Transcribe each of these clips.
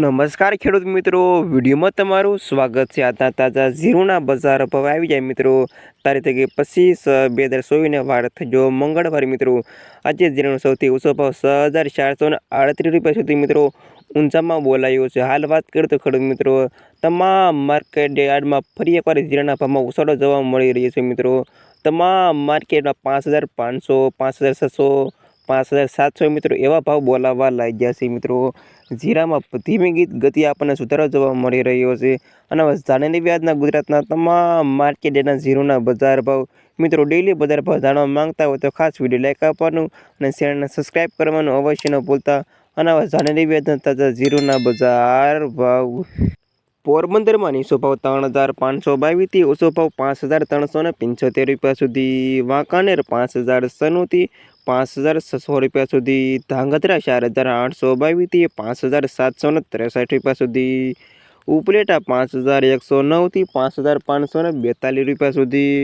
નમસ્કાર ખેડૂત મિત્રો, વિડીયોમાં તમારું સ્વાગત છે. આજના તાજા ઝીરોના બજાર ભાવ આવી જાય મિત્રો. તારીખ પચીસ, બે હજાર ચોવીસને વાર થજો મંગળવાર મિત્રો. આજે ઝીરોનો સૌથી ઊંચો ભાવ છ હજાર ચારસો ને આડત્રીસ રૂપિયા સુધી મિત્રો ઊંચામાં બોલાયો છે. હાલ વાત કરીએ તો ખેડૂત મિત્રો, તમામ માર્કેટ યાર્ડમાં ફરી એકવાર જીરાના ભાવમાં ઉછાળો જોવા મળી રહ્યો છે મિત્રો. તમામ માર્કેટમાં પાંચ હજાર પાંચસો, પાંચ હજાર છસો પાંચ હજાર સાતસો મિત્રો એવા ભાવ બોલાવવા લાગ્યા છે. મિત્રો જીરામાં ધીમી ગીત ગતિ આપણને સુધારો જોવા મળી રહ્યો છે. અને જાણેલી વ્યાજના ગુજરાતના તમામ માર્કેટના ઝીરોના બજાર ભાવ. મિત્રો ડેલી બજાર ભાવ જાણવા માંગતા હોય તો ખાસ વીડિયો લાઈક આપવાનું અને ચેનલને સબસ્ક્રાઈબ કરવાનું અવશ્ય ન ભૂલતા. અને જાણેલી વ્યાજના તાજા ઝીરોના બજાર ભાવ. પોરબંદરમાં નીચો ભાવ ત્રણ હજાર પાંચસો બાવીસથી ઓછો ભાવ પાંચ હજાર ત્રણસો ને પંચોતેર રૂપિયા સુધી. વાંકાનેર પાંચ હજાર સનુથી પાંચ હજાર છસો રૂપિયા સુધી ધાંગધ્રા ચાર હજાર આઠસો બાવીસથી પાંચ હજાર સાતસો ને ત્રેસઠ રૂપિયા સુધી ઉપલેટા પાંચ હજાર એકસો નવથી પાંચ હજાર પાંચસો ને બેતાલીસ રૂપિયા સુધી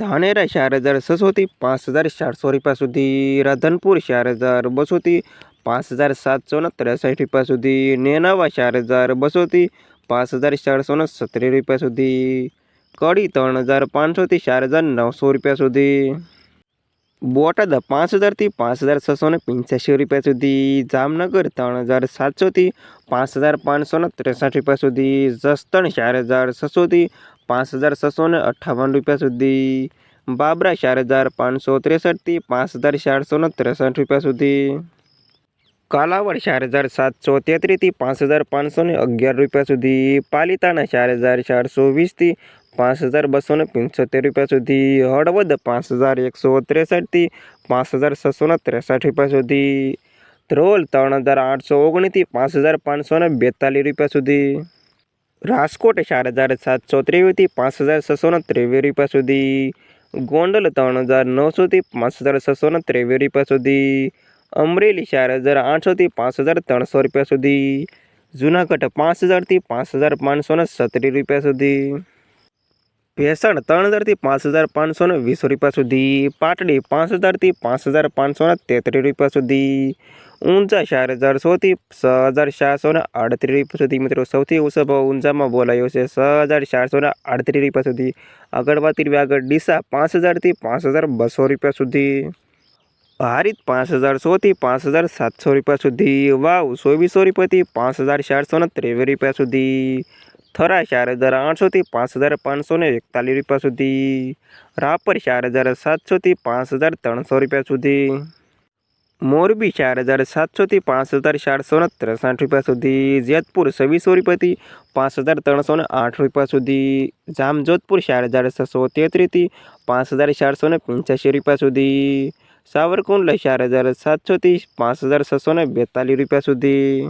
ધાનેરા ચાર હજાર છસોથી પાંચ હજાર ચારસો રૂપિયા સુધી રાધનપુર ચાર હજાર બસોથી પાંચ હજાર સાતસો ને ત્રેસઠ રૂપિયા સુધી નેનાવા ચાર હજાર બસોથી પાંચ હજાર ચારસો ને સત્તરી રૂપિયા સુધી કડી ત્રણ હજાર પાંચસોથી ચાર હજાર નવસો રૂપિયા સુધી બોટાદ પાંચ હજારથી પાંચ હજાર છસો ને પંચ્યાસી રૂપિયા સુધી, જામનગર ત્રણ હજાર સાતસોથી પાંચ હજાર પાંચસો ને ત્રેસઠ રૂપિયા સુધી, જસદણ ચાર હજાર છસોથી પાંચ હજાર છસો ને અઠ્ઠાવન રૂપિયા સુધી, બાબરા ચાર હજાર પાંચસો ત્રેસઠથી પાંચ હજાર ચારસો ને ત્રેસઠ રૂપિયા સુધી. કાલાવડ ચાર હજાર સાતસો તેત્રીસથી પાંચ હજાર પાંચસો ને અગિયાર રૂપિયા સુધી, પાલિતાણા ચાર હજાર ચારસો વીસથી પાંચ હજાર બસો ને પંચોતેર રૂપિયા સુધી, હળવદ પાંચ હજાર એકસો ત્રેસઠથી પાંચ હજાર છસો ને ત્રેસઠ રૂપિયા સુધી, ધ્રોલ ત્રણ હજાર આઠસો ઓગણીસથી પાંચ હજાર પાંચસો ને બેતાલીસ રૂપિયા સુધી, રાજકોટ ચાર હજાર સાતસો ત્રેવીસથી પાંચ હજાર છસો ને ત્રેવીસ રૂપિયા સુધી, ગોંડલ ત્રણ હજાર નવસોથી પાંચ હજાર છસો ને ત્રેવીસ રૂપિયા સુધી અમરેલી ચાર હજાર આઠસોથી પાંચ હજાર ત્રણસો રૂપિયા સુધી. જૂનાગઢ પાંચ હજારથી પાંચ હજાર પાંચસો ને સત્તરી રૂપિયા સુધી. ભેસણ ત્રણ હજારથી પાંચ હજાર પાંચસો ને વીસ રૂપિયા સુધી. પાટડી પાંચ હજારથી પાંચ હજાર પાંચસો ને તેત્રીસ રૂપિયા સુધી. ઊંઝા ચાર હજાર સોથી છ હજાર ચારસો ને આડત્રીસ રૂપિયા સુધી. મિત્રો, સૌથી ઓછો ભાવ ઊંઝામાં બોલાયો છે છ હજાર ચારસો ને આડત્રીસ રૂપિયા સુધી. કરીએ આગળ ડીસા પાંચ હજારથી પાંચ હજાર બસો રૂપિયા સુધી. હારીત પાંચ હજાર સોથી પાંચ હજાર સાતસો રૂપિયા સુધી વાવ ચોવીસો રૂપિયાથી પાંચ હજાર ચારસો ને ત્રેવીસ રૂપિયા સુધી થરા ચાર હજાર આઠસોથી પાંચ હજાર પાંચસો ને એકતાલીસ રૂપિયા સુધી રાપર ચાર હજાર સાતસોથી પાંચ હજાર ત્રણસો રૂપિયા સુધી મોરબી ચાર હજાર સાતસોથી પાંચ હજાર ચારસો ને ત્રેસઠ રૂપિયા સુધી જેતપુર છવ્વીસો રૂપિયાથી પાંચ હજાર ત્રણસો ને આઠ રૂપિયા સુધી જામજોધપુર ચાર હજાર છસો તેત્રીસથી પાંચ હજાર ચારસો ને પંચ્યાસી રૂપિયા સુધી સાવરકુંડલા ચાર હજાર સાતસોથી પાંચ હજાર છસો ને બેતાલીસ રૂપિયા સુધી.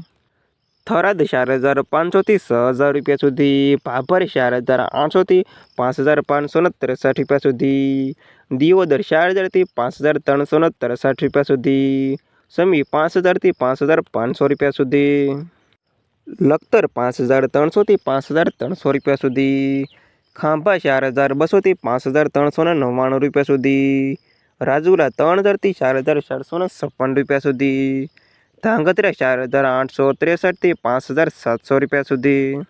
થરાદ ચાર હજાર પાંચસોથી છ હજાર રૂપિયા સુધી. ભાભર ચાર હજાર આઠસોથી પાંચ હજાર પાંચસો ને ત્રેસઠ રૂપિયા સુધી. દિયોદર ચાર હજારથી પાંચ હજાર ત્રણસો ને ત્રેસઠ રૂપિયા સુધી. સમી પાંચ હજારથી પાંચ હજાર પાંચસો રૂપિયા સુધી. લખતર પાંચ હજાર ત્રણસોથી પાંચ હજાર ત્રણસો રૂપિયા સુધી. ખાંભા ચાર હજાર બસોથી પાંચ હજાર ત્રણસો ને નવ્વાણું રૂપિયા સુધી. રાજુલા ત્રણ હજારથી ચાર હજાર ચારસો ને છપ્પન રૂપિયા સુધી. ધાંગધ્રા ચાર હજાર આઠસો ત્રેસઠથી પાંચ હજાર સાતસો રૂપિયા સુધી.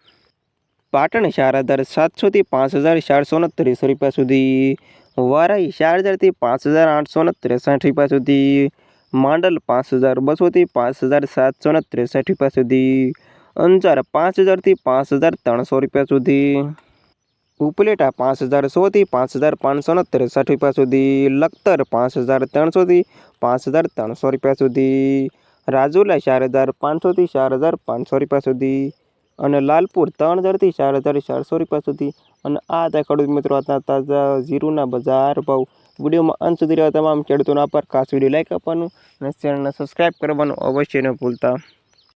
પાટણ ચાર હજાર સાતસોથી પાંચ હજાર ચારસો ને ત્રીસ રૂપિયા સુધી. વારાઈ ચાર હજારથી પાંચ હજાર આઠસો ને ત્રેસઠ રૂપિયા સુધી. માંડલ પાંચ હજાર બસોથી પાંચ હજાર સાતસો ને ત્રેસઠ રૂપિયા સુધી. અંજાર પાંચ હજારથી પાંચ હજાર ત્રણસો રૂપિયા સુધી. ઉપલેટા પાંચ હજાર સોથી પાંચ હજાર પાંચસો ત્રેસઠ રૂપિયા સુધી, લખતર પાંચ હજાર ત્રણસોથી પાંચ હજાર ત્રણસો રૂપિયા સુધી, રાજુલા ચાર હજાર પાંચસોથી ચાર હજાર પાંચસો રૂપિયા સુધી અને લાલપુર ત્રણ હજારથી ચાર હજાર ચારસો રૂપિયા સુધી. અને આ હતા ખેડૂત મિત્રો હતા તાજા જીરુના બજાર ભાવ. વિડીયોમાં અંત સુધી રહ્યા તમામ ખેડૂતોના પર ખાસ વીડિયો લાઈક આપવાનું, અને ચેનલને સબસ્ક્રાઈબ કરવાનું અવશ્ય ન ભૂલતા.